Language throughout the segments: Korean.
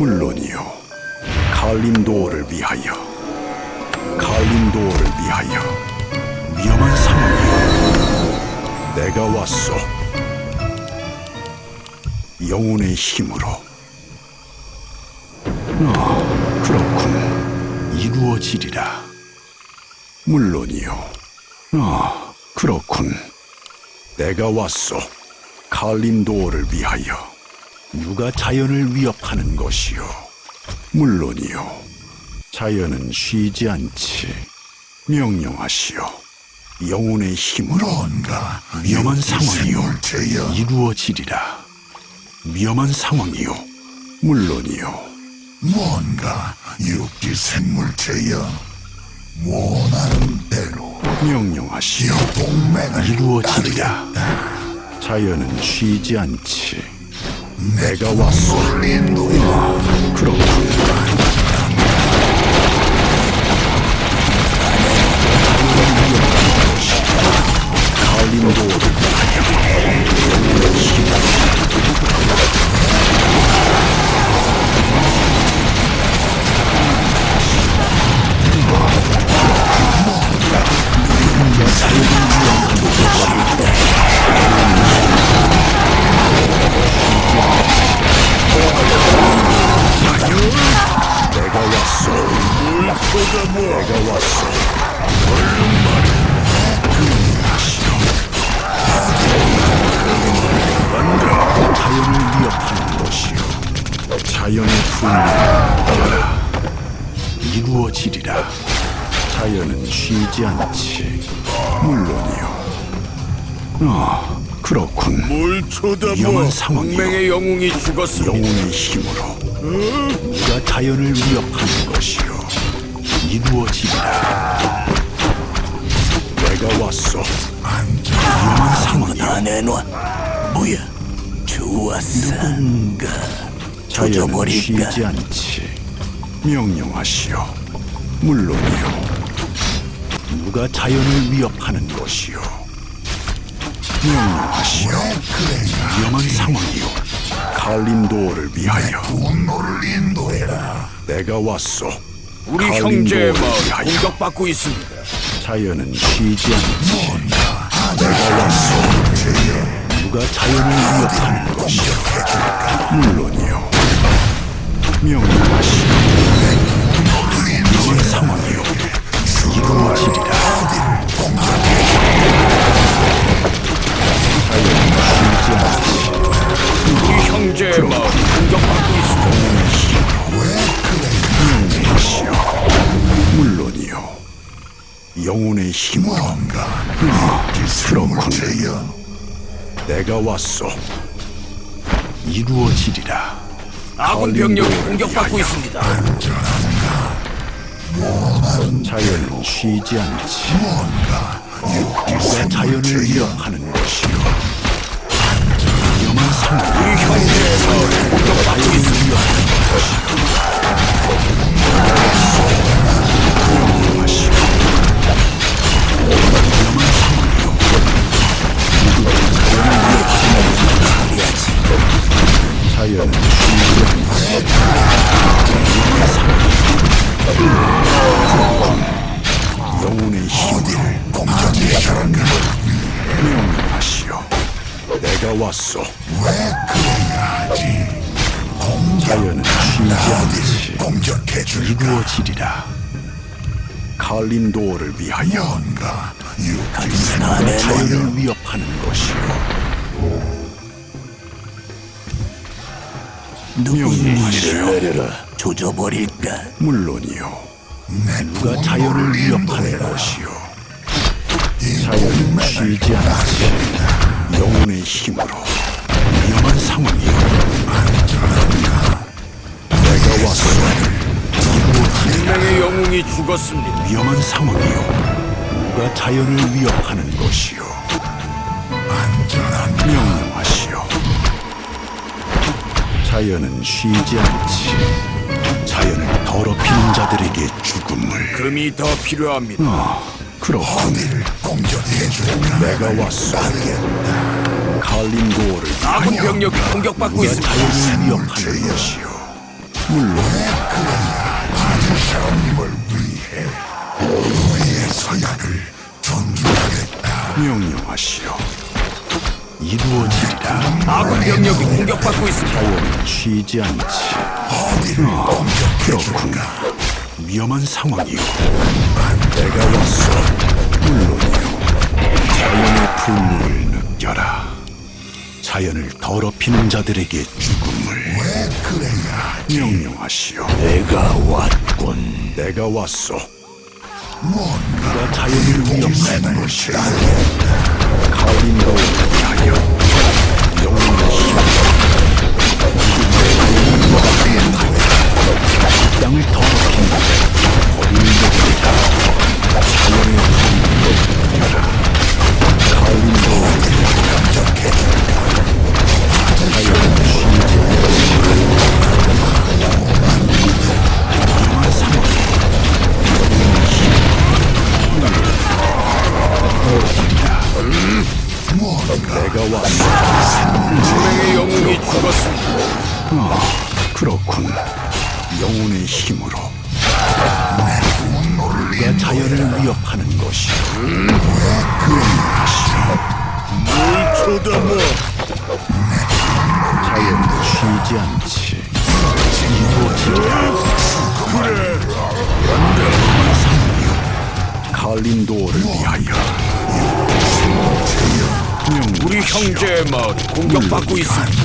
물론이요. 칼림도어를 위하여. 칼림도어를 위하여. 위험한 상황이요. 내가 왔소. 영혼의 힘으로. 아, 그렇군. 이루어지리라. 물론이요. 아, 그렇군. 내가 왔소. 칼림도어를 위하여. 누가 자연을 위협하는 것이요? 물론이요. 자연은 쉬지 않지. 명령하시오. 영혼의 힘으로 뭔가 위험한 상황이요. 이루어지리라. 위험한 상황이요. 물론이요. 뭔가 육지 생물체여 원하는 대로 명령하시오. 동맹을 이루어지리라. 자연은 쉬지 않지. 내가 왔소. 인도여 그렇군. 칼림도 자연의 분노라. 이루어지리라. 자연은 쉬지 않지. 물론이요. 아, 그렇군. 뭘 쳐다봐? 동맹의 영웅이 죽었습니다. 영혼의 힘으로 네가 자연을 위협하는 것이요 이루어지리라 내가 왔소 위험한 상황이요 다 내놔. 뭐야? 좋았어. 누군가 자연은 조져버릴까? 쉬지 않지 명령하시오 물론이요 누가 자연을 위협하는 것이요 명령하시오 위험한 상황이요 칼림도어를 위하여 분노를 인도해라 내가 왔소 우리 칼림도어를 형제의 마을 위하여. 공격받고 있습니다. 자연은 쉬지 않지. 내가 왔소. 누가 자연을 위협하는 것이오. 물론이요. 명령하시오. 위험한 상황이요. 이루어지리라. 우리 형제의 마을 공격받고 있습니다. 명령하시오. 물론이요. 영혼의 힘으로 뭔가 그렇군. 생물체여 내가 왔소. 이루어지리라. 아군 병력이 공격받고 있습니다. 자연은 쉬지 않지. 누가 자연을 위협하는 것이요. 위험한 상황. 형제의 마을 공격받고 있습니다. 자연은. 영혼의 힘을 공격해야란가 명령하시오. 내가 왔소. 왜 그래야지 자연은 쉬지 않지. 공격해줄까 이루어지리라. 칼림도어를 위하여 뭔가 육지 다 내놔. 생물체여 자연을 위협하는 것이요. 명령하시오. 내려라. 조져버릴까? 물론이요. 내 누가 자연을 위협하는 것이요. 자연은 쉬지 않지. 영혼의 힘으로 위험한 상황이요. 내가 왔소. 동맹의 영웅이 죽었습니다. 위험한 상황이요. 누가 자연을 위협하는 것이요. 자연은 쉬지 않지. 자연을 더럽히는 자들에게 죽음을. 금이 더 필요합니다. 아, 그렇군. 어디를 공격해줄까 내가 왔소. 칼림도어를 아군 병력이 공격받고 있습니다. 자연을 위협하는 것이요. 물론 샤님을 위해 우리의 서약을 존중하겠다. 명령하시오. 이루어지리라. 아군 병력이 공격받고 있습니다. 자연은 쉬지 않지. 어디를 공격해줄까? 위험한 상황이오. 내가 왔어. 물론이요. 자연의 분노를 느껴라. 자연을 더럽히는 자들에게 죽음을 왜 그래야? 명령하시오. 내가 왔군. 내가 왔어. 뭔가 자연을 위협하는 동맹을 것이 취하겠다. 자연의 분노를 느껴라 가을인가를 자연 그래. 칼림도어를 위하여. 우리 형제의 마을이 공격받고 있습니다.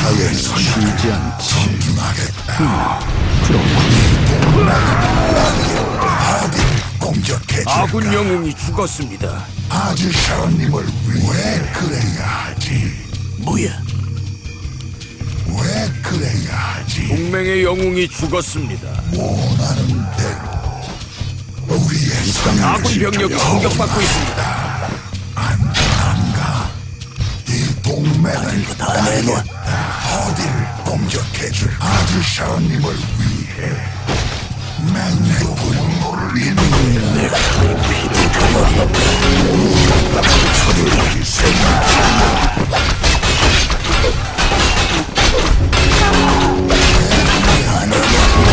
자연은 쉬지 않지. 아, 그렇군. 공격해줄까? 아군 영웅이 죽었습니다. 아주 샤님을 위해 왜 그래야 하지? 뭐야? 왜 그래야 하지? 동맹의 영웅이 죽었습니다. 원하는 대로 우리의 땅을 아군 병력이. 공격받고 있습니다. 이 동맹을 이거 다 내놔. 어디를 공격해줄 아주 샤님을 위해 맹내 분노를 인도해 내가 너의 피를 가버린다. 서둘러기 생각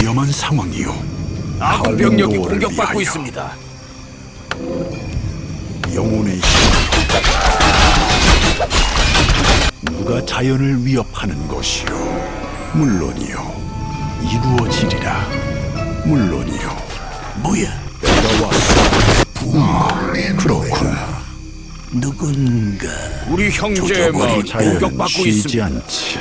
위험한 상황이요. 아군 병력이 공격받고 위하여. 있습니다. 영혼의 힘. 누가 자연을 위협하는 것이요. 물론이요. 이루어지리라. 물론이요. 뭐야? 내가 왔어. 아, 그렇군. 누군가 우리 형제의 마을이 자연은 공격받고 쉬지 있습니다. 않지.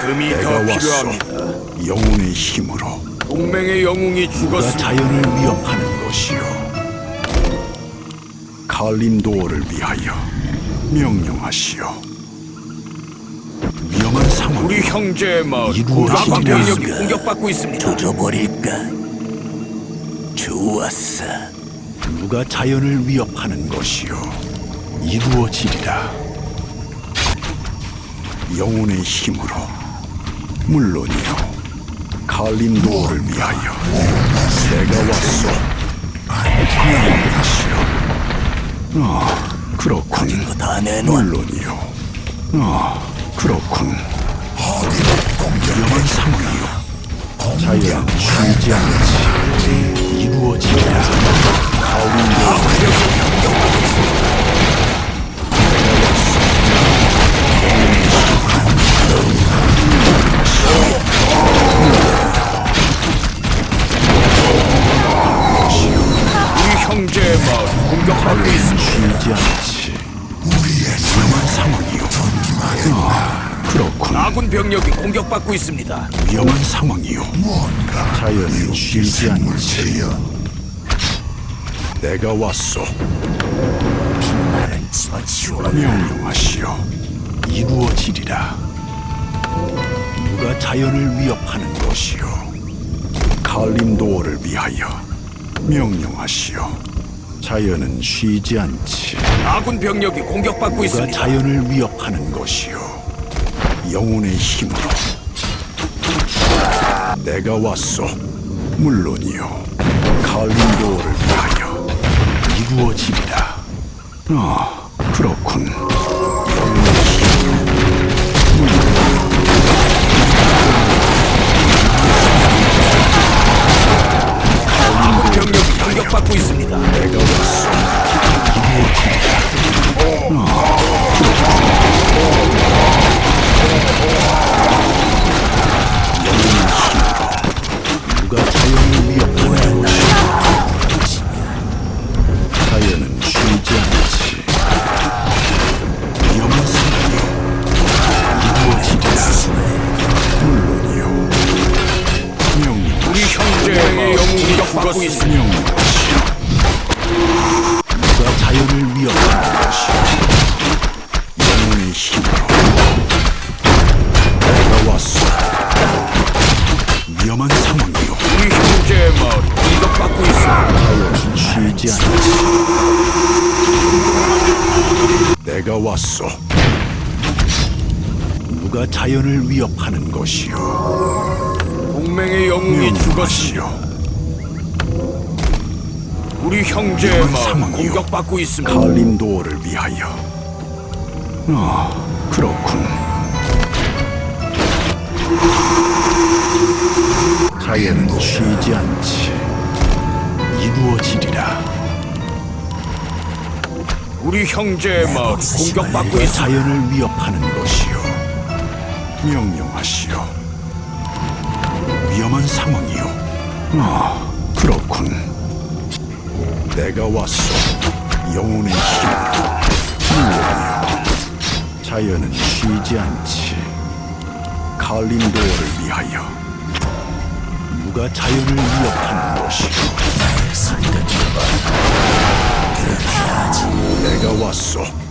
금이 내가 더 왔어. 필요합니다. 영혼의 힘으로 동맹의 영웅이 죽었습니다. 자연을 위협하는 것이요. 칼림도어를 위하여 명령하시오. 위험한 상황. 우리 형제의 마을이 이루어지리라. 아군 병력이 공격받고 있습니다. 조져버릴까? 좋았어. 누가 자연을 위협하는 것이요. 이루어지리라. 영혼의 힘으로 물론이요. 칼림도어를 위하여 내가 왔소. 명령하시오. 아, 그렇군. 다 내놔. 물론이요. 아, 그렇군. 위험한 상황이요. 자연 쉬지 않지. 이루어지리라. 가을인도 우리 형제의 마을이 공격받고 있습니다. 쉬지 않지. 위험한 상황이요. 아, 그렇군. 아군 병력이 공격받고 있습니다. 위험한 상황이요. 자연은 쉬지 않지. 내가 왔소. 나는 집어치워. 명령하시오. 이루어지리라. 누가 자연을 위협하는 것이요. 칼림도어를 위하여 명령하시오. 자연은 쉬지 않지. 아군 병력이 공격받고 누가 있습니다. 자연을 위협하는 것이요. 영혼의 힘으로. 내가 왔소. 물론이요. 칼림도어를 위하여 이루어지리라. 아, 그렇군. 받고 있습니다. 누가 자연 우리 형제의 마을이 공격받고. 자연은 쉬지 않지 내가 왔소 누가 자연을 위협하는 것이요 동맹의 영웅이 명령하시오. 우리 형제의 상황이요. 공격받고 있습니다. 칼림도어를 위하여. 아 그렇군 자연은 쉬지 않지. 이루어지리라. 우리 형제의 마을이 공격받고 누가 있습니다. 자연을 위협하는 것이요. 명령하시오. 위험한 상황이요 아 그렇군. 내가 왔소. 영혼의 힘으로 물론이요 자연은 쉬지 않지. 칼림도어를 위하여 누가 자연을 위협하는 것이요 내가 왔소